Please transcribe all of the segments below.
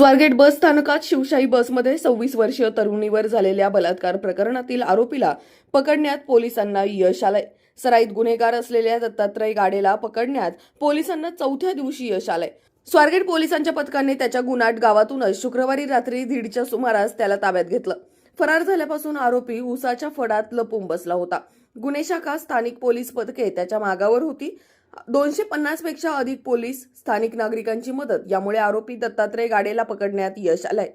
स्वारगेट बस स्थानकात शिवशाही बसमध्ये सव्वीस वर्षीय तरुणीवर झालेल्या बलात्कार प्रकरणातील आरोपीला पकडण्यात पोलिसांना यश आलंय. सराईत गुन्हेगार असलेल्या दत्तात्रय गाडेला पकडण्यात पोलिसांना चौथ्या दिवशी यश आलंय. स्वारगेट पोलिसांच्या पथकाने त्याच्या गुन्हाट गावातूनच शुक्रवारी रात्री दीडच्या सुमारास त्याला ताब्यात घेतलं. फरार झाल्यापासून आरोपी उसाच्या फडात लपून बसला होता. गुन्हे शाखा स्थानिक पोलीस पथके त्याच्या मागावर होती. दोनशे पन्नासपेक्षा अधिक पोलीस स्थानिक नागरिकांची मदत. यामुळे आरोपी दत्तात्रय गाडेला पकडण्यात यश आलंय.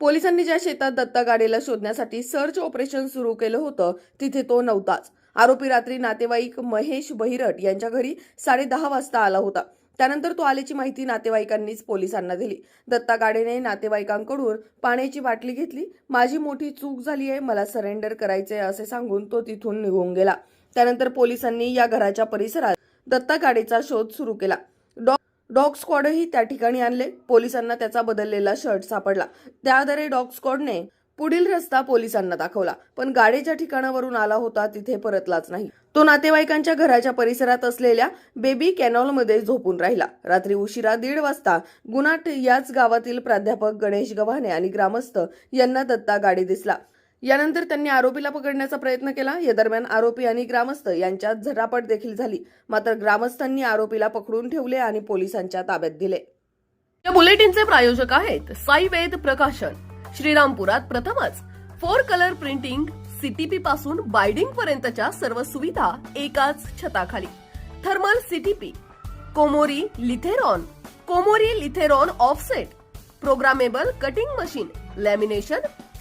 पोलिसांनी ज्या शेतात दत्ता गाडेला शोधण्यासाठी सर्च ऑपरेशन सुरू केलं होतं तिथे तो नव्हताच. आरोपी रात्री नातेवाईक महेश बहिरट यांच्या घरी साडे दहा वाजता आला होता. त्यानंतर तो आल्याची माहिती नातेवाईकांनीच पोलिसांना दिली. दत्ता गाडेने नातेवाईकांकडून पाण्याची बाटली घेतली. माझी मोठी चूक झाली आहे मला सरेंडर करायचे असे सांगून तो तिथून निघून गेला. त्यानंतर पोलिसांनी या घराच्या परिसरात दत्ता गाडीचा शोध सुरू केला. डॉ डॉग स्क्वॉडही त्या ठिकाणी आणले. पोलिसांना त्याचा बदललेला शर्ट सापडला. त्या आधारे डॉग स्क्वॉडने पुढील रस्ता पोलिसांना दाखवला. पण गाडीच्या ठिकाणावरून आला होता तिथे परतलाच नाही. तो नातेवाईकांच्या घराच्या परिसरात असलेल्या बेबी कॅनॉलमध्ये झोपून राहिला. रात्री उशिरा दीड वाजता गुनाट याच गावातील प्राध्यापक गणेश गव्हाणे आणि ग्रामस्थ यांना दत्ता गाडी दिसला. यानंतर त्यांनी आरोपीला पकडण्याचा प्रयत्न केला. या दरम्यान आरोपी आणि ग्रामस्थ यांच्यात झटापट देखील झाली. मात्र ग्रामस्थांनी आरोपीला पकडून ठेवले आणि पोलिसांच्या ताब्यात दिले. या बुलेटिनचे प्रायोजक आहेत साई वेद प्रकाशन. श्रीरामपुरात प्रथमच फोर कलर प्रिंटिंग सीटीपी पासून बायडिंग पर्यंतच्या सर्व सुविधा एकाच छताखाली. Thermal CTP Komori Lithrone Komori Lithrone offset programmable cutting machine lamination